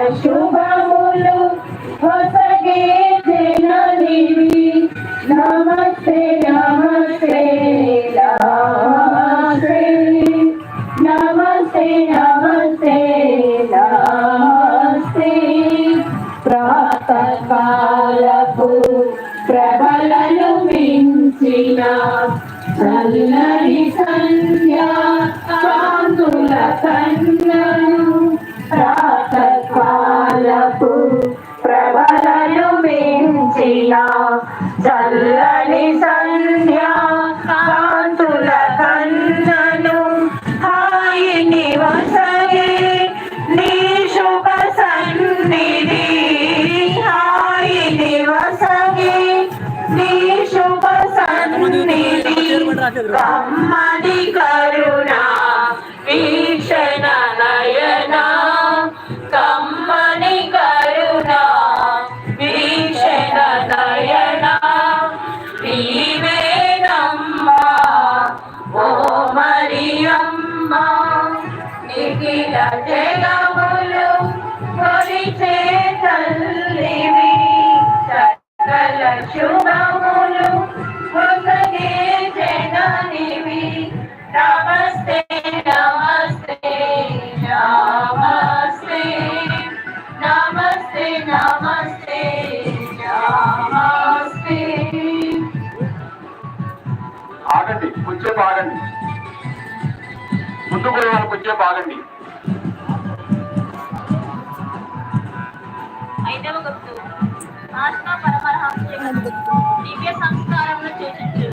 సకల శుభములు ಹೊಸಗೆ ಜನನಿವಿ ನಮಸ್ತೆ ನಮಸ್ತೆ ನಮಸ್ತೆ నమస్తే నమస్తే నమస్తే ప్రాతకాలపు ప్రబలను మించిన చల్లని మించిన చల్లని సంధ్య కాంతుల కన్నను హాయి నివసే నీ శుభ సన్నిధి హాయి నివసే నీ శుభ సన్నిధి కమ్మని కరుణా నీవేనమ్మా ఓ మరియమ్మ నిఖిల జగములు ముందుకు వాళ్ళు కొంచెం ఆగండి ఐదవ గుర్తు. ఆత్మ పరమరహస్యములు. దివ్య సంస్కారమును సూచించు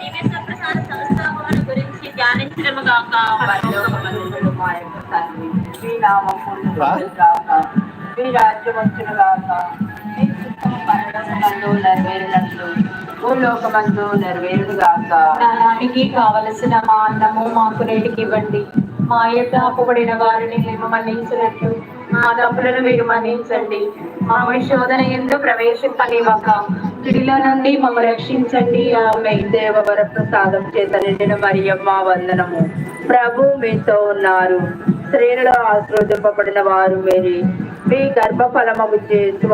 దివ్య సంప్రసాద సంస్థాపన గురించి ధ్యానించడము గాక. పరలోకమందుడు మా పూజించబడుగాక, మీ రాజ్యం వచ్చునుగాక, మీ చిత్తము పరలోకమందు నెరవేరినట్లు. భూలోకమందు నెరవేరుగాక. కావలసిన మా అన్నము మాకు నేటికి ఇవ్వండి మా యొక్క అప్పుబడిన వారిని మేము మన్నించినట్లు మా తప్పులను మీరు మన్నించండి. మా శోధన ఎందు ప్రవేశింపనివ్వక పిడిలో నుండి మమ్మ రక్షించండి. ఆమె దేవ వరప్రసాదం చేత నిండిన మరియమ్మ వందనము. ప్రభు మీతో ఉన్నారు. స్త్రీలలో ఆశ్రోదింపబడిన వారు మీరు. మీ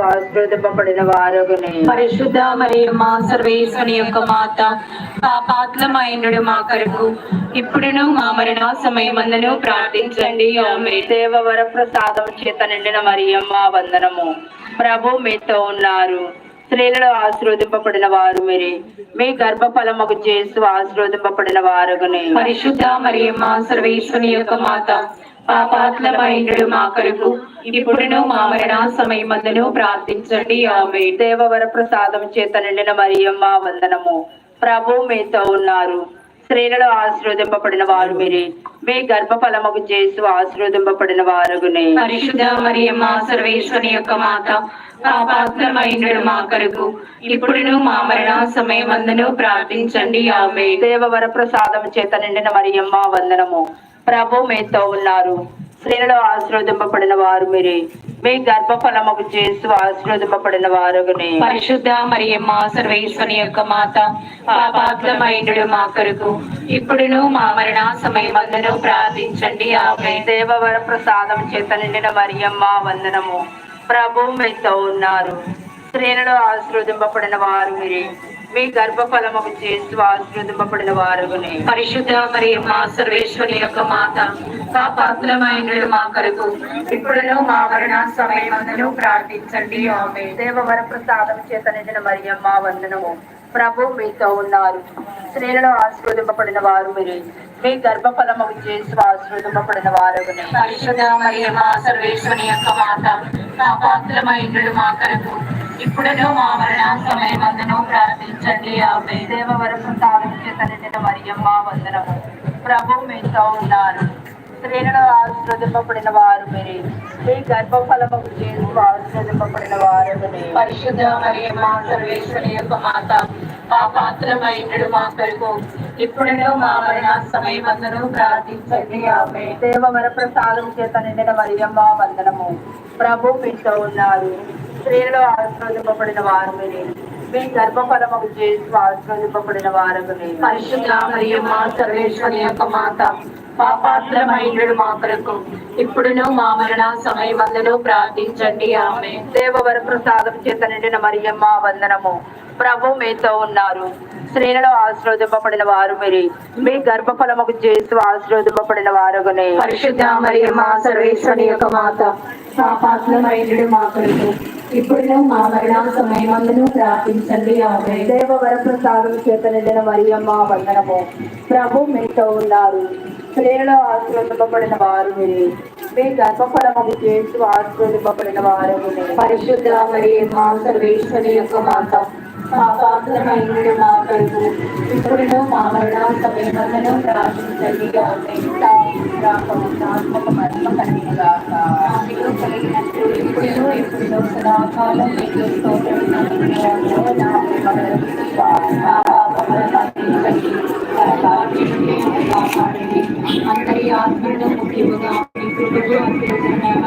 ఆశ్రోదింపబడిన వారుగునే. పరిశుద్ధ మరియమ్మ సర్వేశ్వని యొక్క మాత మా కొరకు. ఇప్పుడును మా మరణ సమయమందును ప్రార్థించండి. దేవ వరప్రసాదం చేత నిండిన మరియమ్మ వందనము. ప్రభు మీతో ఉన్నారు. స్త్రీలలో ఆశ్రోదింపబడిన వారు మీరే. మీ గర్భఫలమగు చేస్తూ ఆశ్రోదింపబడిన వారుగునే. పరిశుద్ధ మరియమ్మ సర్వేశ్వని యొక్క మాత పాపాత్లమైనడు మా కొరకు ఇప్పుడును మా మరణ సమయమందును ప్రార్థించండి. ఆమె దేవ వరప్రసాదం చేత నిండిన మరియమ్మ వందనము. ప్రభు మీతో ఉన్నారు. స్త్రీలలో ఆశ్రోదింపబడిన వారు మీరే. మీ గర్భఫలమగు చేస్తూ ఆశ్రోదింపబడిన వారుగునే. పరిశుద్ధ మరియమ్మ సర్వేశ్వని యొక్క మాత పాపాత్లమైనడు మా కొరకు ఇప్పుడును మా మరణ సమయమందును ప్రార్థించండి. ఆమె దేవ వరప్రసాదం చేత నిండిన మరియమ్మ వందనము. ప్రభు మీతో ఉన్నారు. స్త్రీలలో ఆశ్రోదింపబడిన వారు మీరే. మీ గర్భఫలమగు చేస్తూ ఆశ్రోదింపబడిన వారుగునే. పరిశుద్ధ మరియమ్మ సర్వేశ్వని యొక్క మాత పాపాత్లమైనడు మా కొరకు. ఇప్పుడును మా మరణ సమయమందును ప్రార్థించండి. ఆమె దేవ వరప్రసాదం చేత నిండిన మరియమ్మ వందనము. ప్రభు మీతో ఉన్నారు. స్త్రీలలో ఆశ్రోదింపబడిన వారు మీరే. మీ గర్భఫలమగు చేస్తూ ఆశ్రోదింపబడిన వారుగునే. పరిశుద్ధ మరియమ్మ సర్వేశ్వరి యొక్క మాత పాపాత్లమైనడు మా కొరకు. ఇప్పుడును మా మరణ సమయమందును ప్రార్థించండి. ఆమె దేవ వరప్రసాదం చేత నిండిన మరియమ్మ వందనము. ప్రభు మీతో ఉన్నారు. స్త్రీలలో ఆశ్రోదింపబడిన వారు మీరే. మీ గర్భఫలమగు చేస్తూ ఆశ్రోదింపబడిన వారుగునే. పరిశుద్ధ మరియమ్మ సర్వేశ్వరి యొక్క మాత పాపాత్లమైనడు మా కొరకు. ఇప్పుడును మా మరణ సమయమందును ప్రార్థించండి. ఆమె దేవ వరప్రసాదం చేత నిండిన మరియమ్మ వందనము. ప్రభు మీతో ఉన్నారు. స్త్రీలలో ఆశ్రోదింపబడిన వారు మీరే మీ గర్భఫలమగు చేస్తూ ఆశ్రోదింపబడిన వారుగునే పరిశుద్ధ మరియమ్మ సర్వేశ్వరి యొక్క మాత పాపాత్రమైనడు మా కొరకు. ఇప్పుడును మా మరణ సమయమందును ప్రార్థించండి. ఆమె దేవ వరప్రసాదం చేత నిండిన మరియమ్మ వందనము. ప్రభు మీతో ఉన్నారు. స్త్రీలలో ఆశ్రోదింపబడిన వారు మీరే మీ గర్భఫలము చేసి ఆశీర్వదింపబడిన వారగునే పరిశుద్ధ మరియమ్మ సర్వేశ్వరి యొక్క మాత పాపాత్రమైనడు మా కొరకు. ఇప్పుడును మా మరణ సమయమందును ప్రార్థించండి. ఆమె దేవవర ప్రసాదం చేత నిండిన మరియమ్మ వందనము. ప్రభు మీతో ఉన్నారు. స్త్రీలలో ఆశీర్వదింపబడిన వారు మీరు మీ గర్భఫలముకు చేసి ఆశీర్వదింపబడిన వారగునే. పరిశుద్ధ మరియమ్మ సర్వేశ్వరి యొక్క మాత పాపాత్రమైనడు మా కొరకు ఇప్పుడును మా మరణ సమయమందును ప్రార్థించండి. ఆమె దేవవర ప్రసాదం చేత నిండిన మరియమ్మ వందనము. ప్రభు మీతో ఉన్నారు. స్త్రీలలో ఆశీర్వదింపబడిన వారు మీరు మీ గర్భఫలముకు చేసి ఆశీర్వదింపబడిన వారగునే. పరిశుద్ధ మరియమ్మ సర్వేశ్వరి యొక్క మాత పాపాత్రమైనడు మా కొరకు ఇప్పుడును మా మరణ సమయమందును ప్రార్థించండి ఆమె ఇప్పుడు ఇప్పుడు సదాకాలం మీకు స్తోత్రం అందరి ఆత్మను ముఖ్యముగా మీ కృపకు అత్యవసరమైన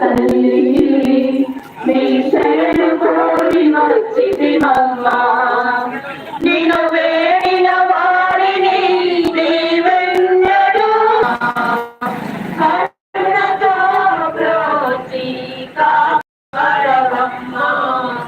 తల్లి